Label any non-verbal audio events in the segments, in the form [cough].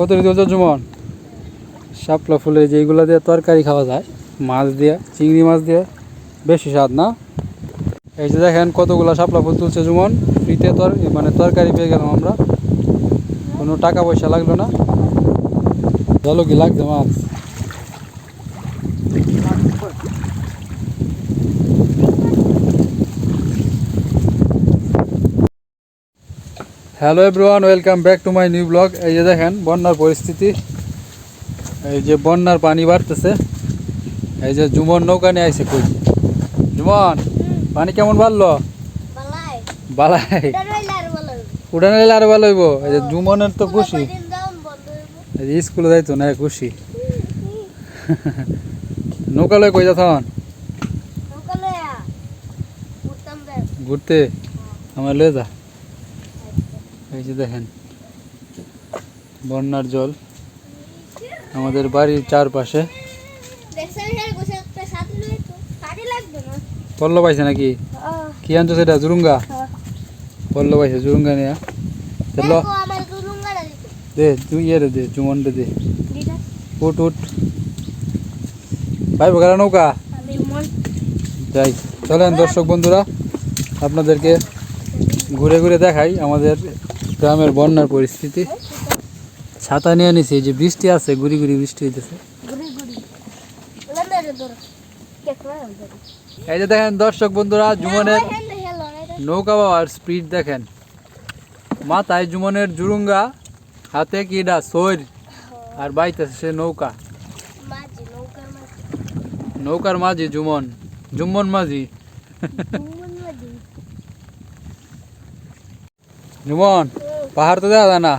কত দিতে জুমন? শাপলা ফুলের যেগুলো দিয়ে তরকারি খাওয়া যায়, মাছ দিয়ে, চিংড়ি মাছ দিয়ে, বেশি স্বাদ না? এই যে দেখেন কতগুলো শাপলা ফুল তুলছে জুমন, ফ্রিতে তর মানে তরকারি পেয়ে গেলাম আমরা। কোনো টাকা পয়সা লাগল না? জলকি লাগছে মাছ? Hello everyone welcome back to my new blog এই যে দেখেন বন্যার পরিস্থিতি। এই যে বন্যার পানি বাড়তেছে। এই যে জুমন নৌকা নিয়ে আইসে কই? জুমন পানি কেমন বাড়লো? বালাই। বালাই। ডরাইলে আর ভালো হইব। আরও ভালো হইব। এই যে জুমনের তো খুশি। এই যে স্কুলে যাইতো না খুশি। নৌকা লয় কই যাতন। ঘুরতে? আমার লয়ে যা। এই যে দেখেন, বন্যার জল আমাদের বাড়ির চারপাশে। পল্ল পাইছে নাকি কি আনছো সেটা জুরুঙ্গা। পল্ল পাইছে জুরুঙ্গা নিয়ে চলো। দে, তুই ইয়ে দে জুমনটা দে উঠ উঠ ভাই, বগারা নৌকা যাই, চলেন দর্শক বন্ধুরা, আপনাদেরকে ঘুরে ঘুরে দেখাই আমাদের গ্রামের বন্যার পরিস্থিতি। ছাতা নিয়ে নিছি যে বৃষ্টি আছে গুড়ি গুড়ি বৃষ্টি হইতেছে? এই যে দেখেন দর্শক বন্ধুরা জুমনের নৌকা বাবার স্পিড দেখেন। মাথায় জুমনের জুরুঙ্গা হাতে কিডা সৈর। আর বাইতেছে সে নৌকা। নৌকার মাঝি। জুমন। জুম্মন জুমুন মাঝি। জুমন। পাহাড় তো দেওয়া যায় না।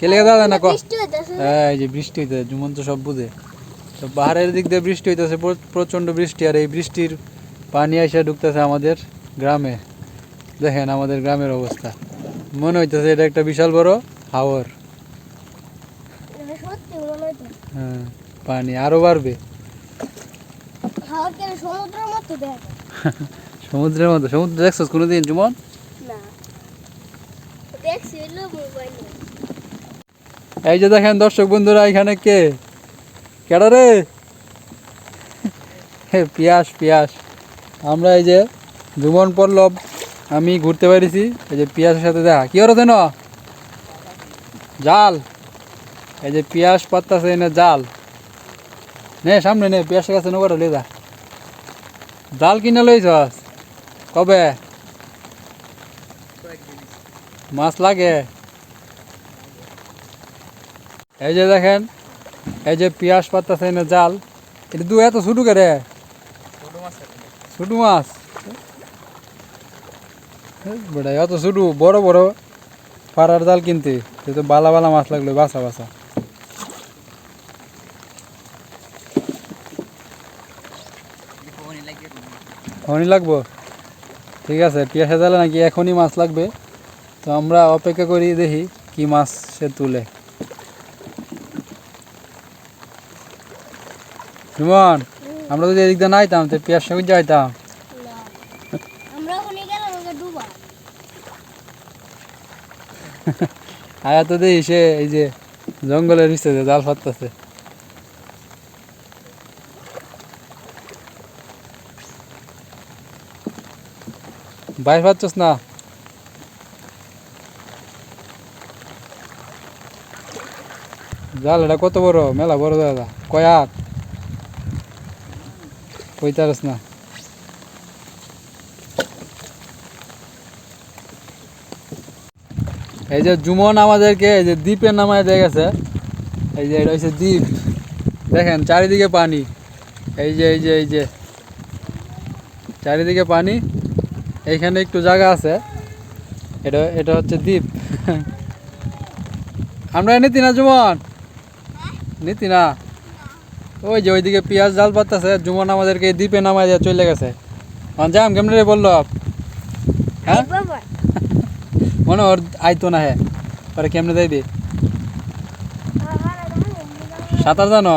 কেলে দেওয়া যায় না হ্যাঁ এই যে বৃষ্টি হইতে জুমন্ত সব বুঝে। তো পাহাড়ের দিক দিয়ে বৃষ্টি হইতেছে প্রচণ্ড বৃষ্টি। আর এই বৃষ্টির পানি এসে ঢুকতেছে আমাদের গ্রামে। দেখেন আমাদের গ্রামের অবস্থা। মনে হইতেছে এটা একটা বিশাল বড় হাওর। হ্যাঁ পানি আরও বাড়বে? [laughs] সমুদ্রের মতো সমুদ্র দেখছ কোনোদিন জুমন না। দেখছি হইল মোবাইলে। এই যে দেখেন দর্শক বন্ধুরা, এখানে কে? কেডা রে? পিয়াস পিয়াস। আমরা এই যে জুমন পল্লব, আমি ঘুরতে পেরেছি এই যে পিয়াসের সাথে দেখা। কি ওরা দেন জাল। এই যে পিয়াস পাত্তাছে এনে জাল। নে, সামনে নে, পিয়াসের কাছে নৌকাটা লে যা। জাল কিনে লইছস? কবে? মাছ লাগে। এই যে দেখেন এই যে পিয়াস পাত্তাছে এনে জাল এটা দু এত ছোটো কে রে ছোটো মাছ? বেটা এত ছোটো বড় বড় পাড়ার জাল কিনতে। তো বালা বালা মাছ লাগল বাসা বাসা এখনই লাগবো? ঠিক আছে পিয়াসে জালে নাকি এখনই মাছ লাগবে। তো আমরা অপেক্ষা করি দেখি কি মাছ সে তুলে। সুমন আমরা যদি এদিক দিয়ে নাইতাম তো পেঁয়াজ সঙ্গে যাইতাম [laughs] আয়া তো দেখি সে এই যে জঙ্গলের যে জাল ফাটতেছে। বাইর পাচ্ছস না? জাল, এটা কত বড়? মেলা বড় দাদা কয়াক কইতারস না। এই যে জুমন আমাদেরকে এই যে দ্বীপের নামায় দিয়ে এই যে এটা হচ্ছে দ্বীপ। দেখেন, চারিদিকে পানি। এই যে এই যে এই যে। চারিদিকে পানি। এইখানে একটু জায়গা আছে। এটা এটা হচ্ছে দ্বীপ। [laughs] আমরা নিতি না জুমন? নিতি না ওই যে ওইদিকে পেঁয়াজ জাল পাতাছে জুমন আমাদেরকে এই দ্বীপে নামায় দিয়ে চলে গেছে। যাম কেমন রে বলল? হ্যাঁ? [laughs] মনে ওর আইতো না হে। পরে কেমনে যাইবি? সাঁতার জানো?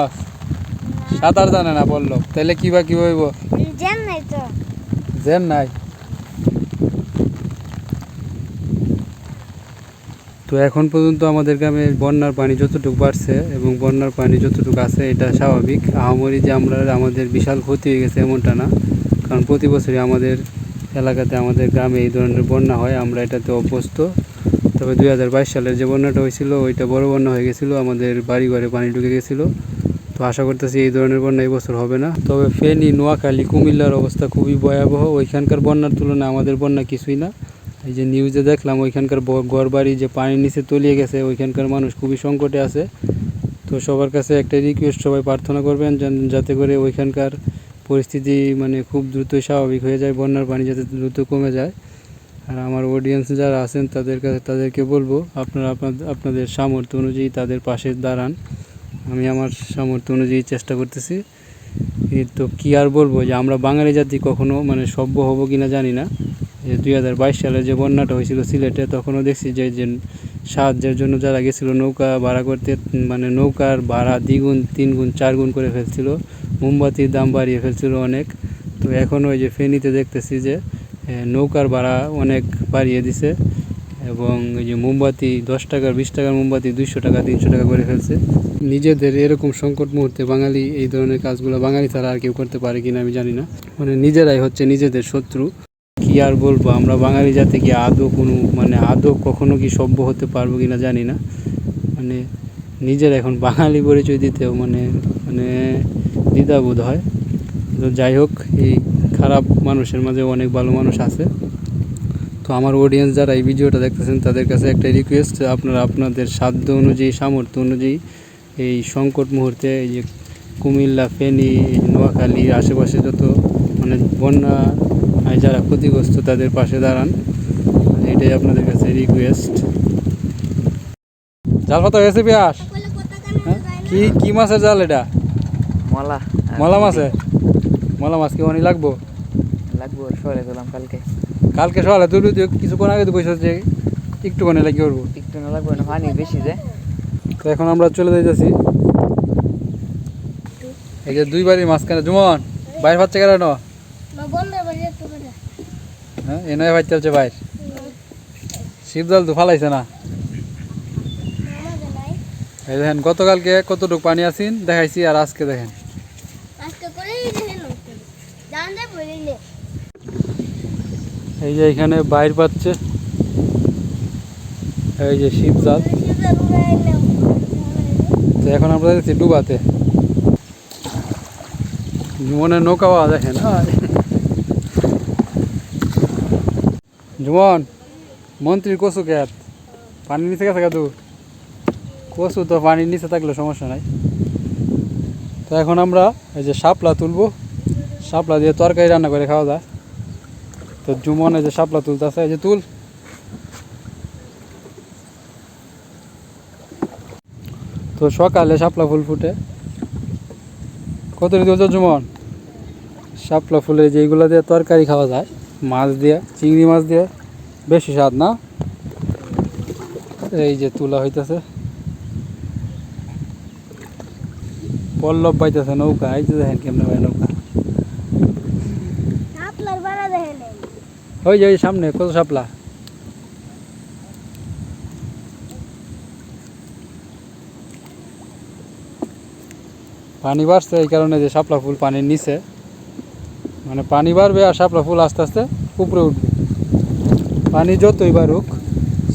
সাঁতার জানে না বলল। তাহলে কি বা কি হইব? জান নাই তো। জেন নাই? তো এখন পর্যন্ত আমাদের গ্রামে বন্যার পানি যতটুকু বাড়ছে এবং বন্যার পানি যতটুকু আছে, এটা স্বাভাবিক। আহামরি যে আমরা, আমাদের বিশাল ক্ষতি হয়ে গেছে এমনটা না। কারণ প্রতি বছরই আমাদের এলাকাতে, আমাদের গ্রামে এই ধরনের বন্যা হয়, আমরা এটাতে অভ্যস্ত। তবে দুই হাজার বাইশ সালের যে বন্যাটা হয়েছিল, ওইটা বড় বন্যা হয়ে গেছিল, আমাদের বাড়ি ঘরে পানি ঢুকে গেছিল। তো আশা করতেছি এই ধরনের বন্যা এই বছর হবে না। তবে ফেনী, নোয়াখালী, কুমিল্লার অবস্থা খুবই ভয়াবহ। ওইখানকার বন্যার তুলনায় আমাদের বন্যা কিছুই না। এই যে নিউজে দেখলাম ওইখানকার ঘর বাড়ি যে পানির নিচে তলিয়ে গেছে, ওইখানকার মানুষ খুবই সংকটে আছে। তো সবার কাছে একটা রিকোয়েস্ট সবাই প্রার্থনা করবেন যাতে করে ওইখানকার পরিস্থিতি মানে খুব দ্রুতই স্বাভাবিক হয়ে যায়, বন্যার পানি যাতে দ্রুত কমে যায়। আর আমার অডিয়েন্স যারা আছেন, তাদের কাছে, তাদেরকে বলব, আপনারা আপনাদের আপনাদের সামর্থ্য অনুযায়ী তাদের পাশে দাঁড়ান। আমি আমার সামর্থ্য অনুযায়ী চেষ্টা করতেছি। তো কী আর বলব, যে আমরা বাঙালি জাতি কখনো মানে সভ্য হব কিনা জানি না। যে দুই হাজার বাইশ সালে যে বন্যাটা হয়েছিল সিলেটে, তখনও দেখছি যে যে সাহায্যের জন্য যারা গেছিল নৌকা ভাড়া করতে মানে নৌকার ভাড়া দ্বিগুণ তিন গুণ চার গুণ করে ফেলছিল। মোমবাতির দাম বাড়িয়ে ফেলছিল অনেক। তো এখন ওই যে ফেনীতে দেখতেছি যে নৌকার ভাড়া অনেক বাড়িয়ে দিছে এবং ওই যে মোমবাতি দশ টাকার বিশ টাকার মোমবাতি দুইশো টাকা, তিনশো টাকা করে ফেলছে। নিজেদের এরকম সংকট মুহূর্তে বাঙালি এই ধরনের কাজগুলো বাঙালি ছাড়া আর কেউ করতে পারে কিনা আমি জানি না। মানে নিজেরাই হচ্ছে নিজেদের শত্রু। কি আর বলব, আমরা বাঙালি জাতি কি আদৌ কোনো মানে আদৌ কখনো কি সভ্য হতে পারব কিনা জানি না। মানে নিজের এখন বাঙালি পরিচয় দিতেও মানে মানে দ্বিধাবোধ হয়। তো যাই হোক, এই খারাপ মানুষের মাঝে অনেক ভালো মানুষ আছে। তো আমার অডিয়েন্স যারা এই ভিডিওটা দেখতেছেন, তাদের কাছে একটা রিকোয়েস্ট আপনারা আপনাদের সাধ্য অনুযায়ী, সামর্থ্য অনুযায়ী এই সংকট মুহূর্তে এই যে কুমিল্লা, ফেনী নোয়াখালী, আশেপাশে যত মানে বন্যা যারা ক্ষতিগ্রস্ত তাদের পাশে দাঁড়ান। এটাই আপনাদের কাছে রিকোয়েস্ট জাল পাতা হয়েছে কানে হ্যাঁ? কি কি মাছের জাল এটা? মলা। মলা মাছে মলা মাছ কি অনেক লাগবো? লাগবো সরে গেলাম কালকে। কালকে সকালে তুই তুই কিছুক্ষণ আগে তো বসে যে একটুখানি লাগি করব। একটু না লাগবে না পানি বেশি যে। তো এখন আমরা চলে যাইতেছি। এই যে দুই বাড়ির মাঝখানে জুমন বাইর পাচ্ছে কেন? করে হ্যাঁ এ নয় ভাই চলছে বাইর। শীত জল তো ফালাইছে না। এই দেখেন গতকালকে কতটুকু পানি আসিন দেখাইছি আর আজকে দেখেন। এই যে এখানে বাইর পাচ্ছে। এই যে শীত জাল তো এখন আমরা যাচ্ছি ডুবাতে। জুমনের নৌকাওয়া দেখেন আয়। জুমন, মন্ত্রীর কচু ক্যাত পানির নিচে গেছে কাদু কচু তো পানির নিচে থাকলে সমস্যা নাই। তো এখন আমরা এই যে শাপলা তুলবো। শাপলা দিয়ে তরকারি রান্না করে খাওয়া যায়। তো জুমন এই যে শাপলা তুলতেছে, এই যে তুল। তো সকালে শাপলা ফুল ফুটে। কত তুলছো জুমন? শাপলা ফুলে যেগুলো দিয়ে তরকারি খাওয়া যায়। মাছ দিয়ে চিংড়ি মাছ দিয়ে বেশি স্বাদ না? এই যে তুলা হইতেছে। পল্লব পাইতেছে নৌকা এই যে দেখেন কেমনে ভাই নৌকা। ওই যে ওই সামনে কত শাপলা। পানি বাড়ছে এই কারণে যে শাপলা ফুল পানির নিচে। মানে পানি বাড়বে আর শাপলা ফুল আস্তে আস্তে উপরে উঠবে। পানি যতই বাড়ুক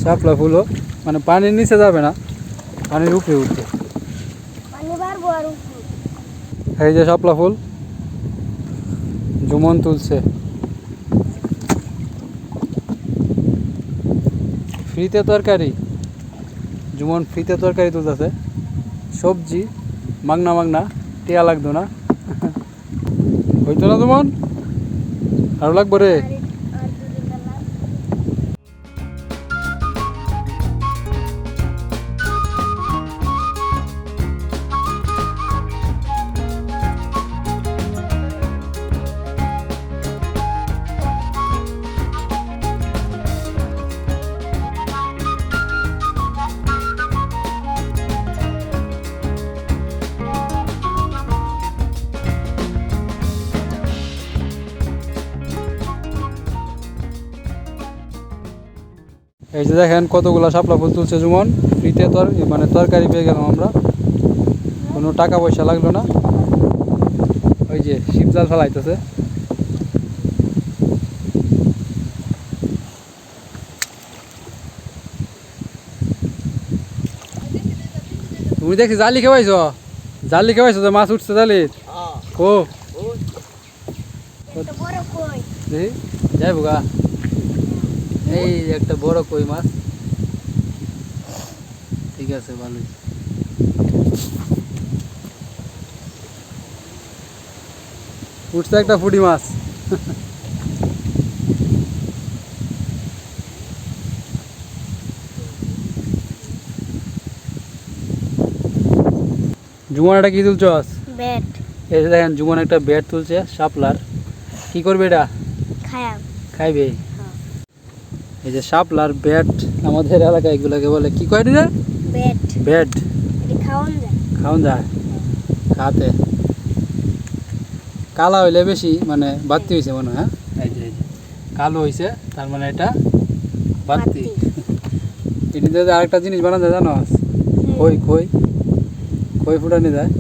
শাপলা ফুলও মানে পানির নিচে যাবে না পানির উপরে উঠবে। এই যে শাপলা ফুল জুমন তুলছে। ফ্রিতে তরকারি জুমন ফ্রিতে তরকারি তুলতেছে। সবজি মাগনা মাগনা টিয়া লাগতো না। হইতো না তোমার? আরও লাগবো রে। এই যে দেখেন কতগুলা শাপলা ফুল তুলছে জুমন। ফ্রিতে তর মানে তরকারি পেয়ে গেলাম আমরা। কোনো টাকা পয়সা লাগল না। ওই যে শিবজাল ফেলাইতেছে। তুমি দেখছি জালি খেবাইছ জালি খেবাইছো তো মাছ উঠছে জালি ও দেখি যাই গা। এই একটা বড় কই মাছ। ঠিক আছে ভালোই। উঠছে একটা ফুটি মাছ। জুমানটা কি তুলছস? ব্যাট। এই দেখেন জুমন একটা ব্যাট তুলছে শাপলার। কি করবে এটা? খাইবে। এই যে শাপলার ব্যাট আমাদের এলাকায় এগুলোকে বলে কি কয় রে? ব্যাট। ব্যাট। এটি খাওয়ান যায়। খাওন যায়? খাতে কালা হইলে বেশি মানে বাতি হয়েছে মনে হয় হ্যাঁ? এই যে এই যে। কালো হয়েছে তার মানে এটা বাত্তি [laughs] এটিতে আরেকটা জিনিস বানানো যায় জানো? খই খই। খই ফুটানি যায়।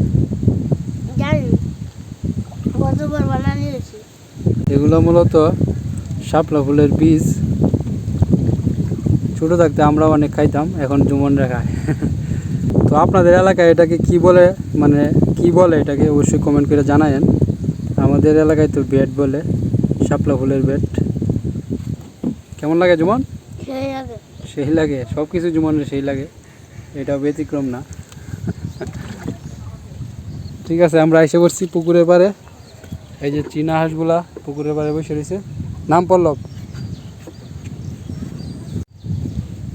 এগুলো মূলত শাপলা ফুলের বীজ। ছোটো থাকতে আমরা অনেক খাইতাম এখন জুমন খায়। তো আপনাদের এলাকায় এটাকে কি বলে মানে কি বলে এটাকে অবশ্যই কমেন্ট করে জানায়েন। আমাদের এলাকায় তো বেড বলে শাপলা ফুলের বেড কেমন লাগে জুমন? সেই লাগে। সব কিছু জুমনের সেই লাগে। এটাও ব্যতিক্রম না। ঠিক আছে আমরা এসে পড়ছি পুকুরের পাড়ে। এই যে চীনা হাঁসগুলা পুকুরের পাড়ে বসে রয়েছে। নাম পল্লব।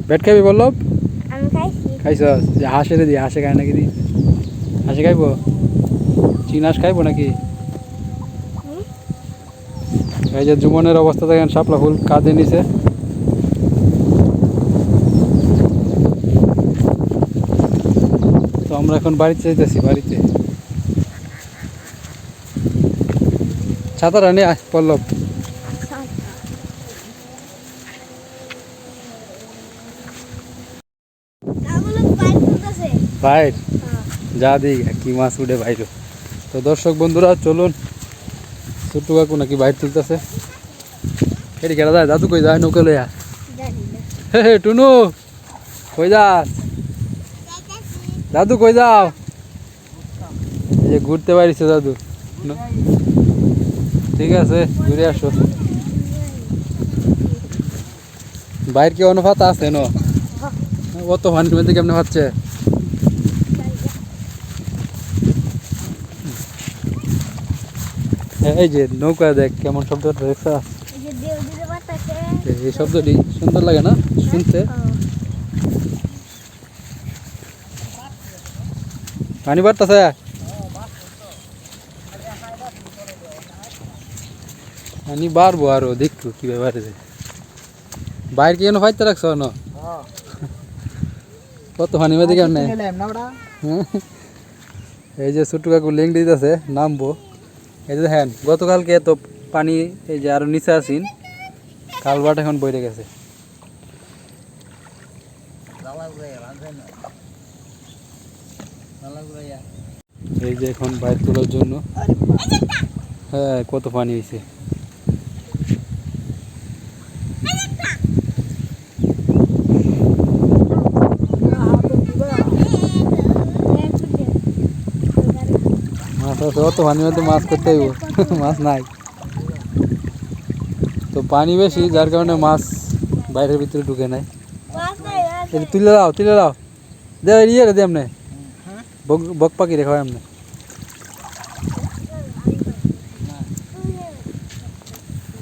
বেড খাবি পল্লব খাইছ। যে হাঁসের দি হাঁসে খায় নাকি দি? হাঁসে খাইব? চীনা হাঁস খাইব নাকি? এই যে জুমনের অবস্থা দেখেন শাপলা ফুল কাঁধে নিছে। তো আমরা এখন বাড়িতে যাইতেছি বাড়িতে। ছাতাটা নিয়ে পল্লব বাইর যা দিই, কি মাছ উঠে বাইর তো দর্শক বন্ধুরা, চলুন। ছোট্টু কাকু নাকি বাইর তুলতেছে। এটি খেলা যায়, দাদু কই যায়, নৌকে লইয়া? হে হে, টুনু, কই যাস? দাদু কই যাও? এই যে ঘুরতে পারিছে দাদু। ঠিক আছে, ঘুরে আসো। বাইর কি অনুপাত আছে, ন? অত পানির মধ্যে কেমনে পাচ্ছে এই যে নৌকা দেখ কেমন শব্দ দেখছ এই শব্দটি সুন্দর লাগে না? শুনতে? পানি বাড়তেছে? পানি বাড়বো আরও দেখতো কি ব্যাপারে বাইরে কি যেন ফাইতে রাখছো ন কত পানি বাদে কেমন? এই যে ছোট্ট কাকু লিঙ্ক দিতেছে নামবো। এই যে দেখেন, গতকালকে তো পানি এই যে আরও নিচে আসিন কালভার্ট এখন বইরে গেছে। এই যে এখন বাইর তোলার জন্য হ্যাঁ কত পানি হয়েছে। অত পানির মধ্যে মাছ করতে হইব। [laughs] মাছ নাই। তো পানি বেশি, যার কারণে মাছ বাইরের ভিতরে ঢুকে নাই। তুলে দাও তুলে দাও দে ইয়ে রে দে এমনি। বক পাখি রেখা এমনি।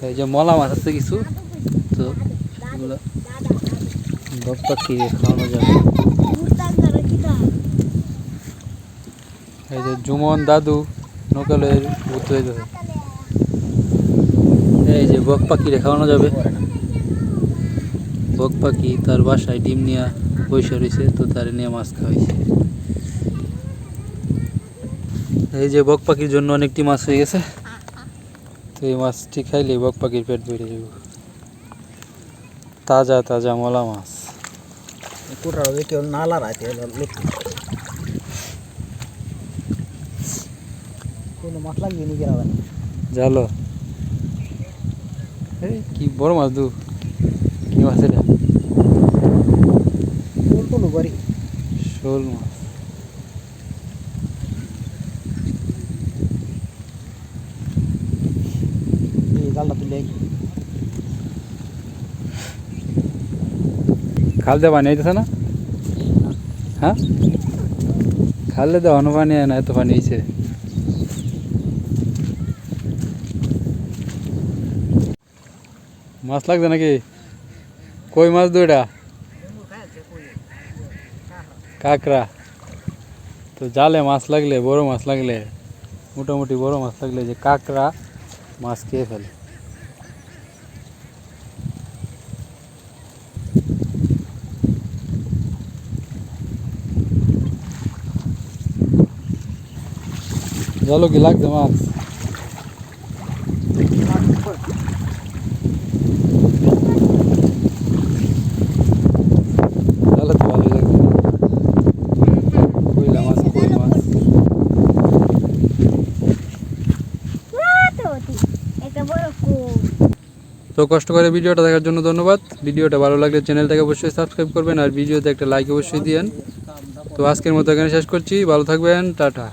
এই যে মলা মাছ আছে কিছু, তো বক পাখি খাওয়ানো যাবে ঘুরতাম করে কিটা এই যে জুমন দাদু নৌকালে ঘুরতে যেতেছে এই যে বক পাখি খাওয়ানো যাবে। বক পাখি তার বাসায় ডিম নিয়ে বসে রয়েছে, তো তার নিয়ে মাছ খাওয়াইছে এই যে বক পাখির জন্য অনেকটি মাছ হয়ে গেছে। তো এই মাছটি খাইলে বক পাখির পেট বেড়ে যাবে। তাজা তাজা মলা মাছ। নালা লোক কোনো মাছ লাগবে জালো। এই কি বড় মাছ দু। কি মাছ এটা? শোল মাছ। জালটা তুলে খাল পানি আইতেছে না? হ্যাঁ? খালে তো অন্য পানি না এত পানি হয়েছে মাছ লাগছে নাকি কই মাছ দুইটা কাঁকড়া তো জালে মাছ লাগলে বড় মাছ লাগলে মোটামুটি বড় মাছ লাগলে যে কাঁকড়া মাছ খেয়ে ফেলে জালো কি লাগছে মাছ জালে তো ভালোই লাগছে কইলা মাছ কই মাছ তো একটা বড় কুম তো কষ্ট করে ভিডিওটা দেখার জন্য ধন্যবাদ। ভিডিওটা ভালো লাগলে চ্যানেলটাকে অবশ্যই সাবস্ক্রাইব করবেন আর ভিডিওতে একটা লাইক অবশ্যই দিয়েন। তো আজকের মতো এখানে শেষ করছি। ভালো থাকবেন। টাটা।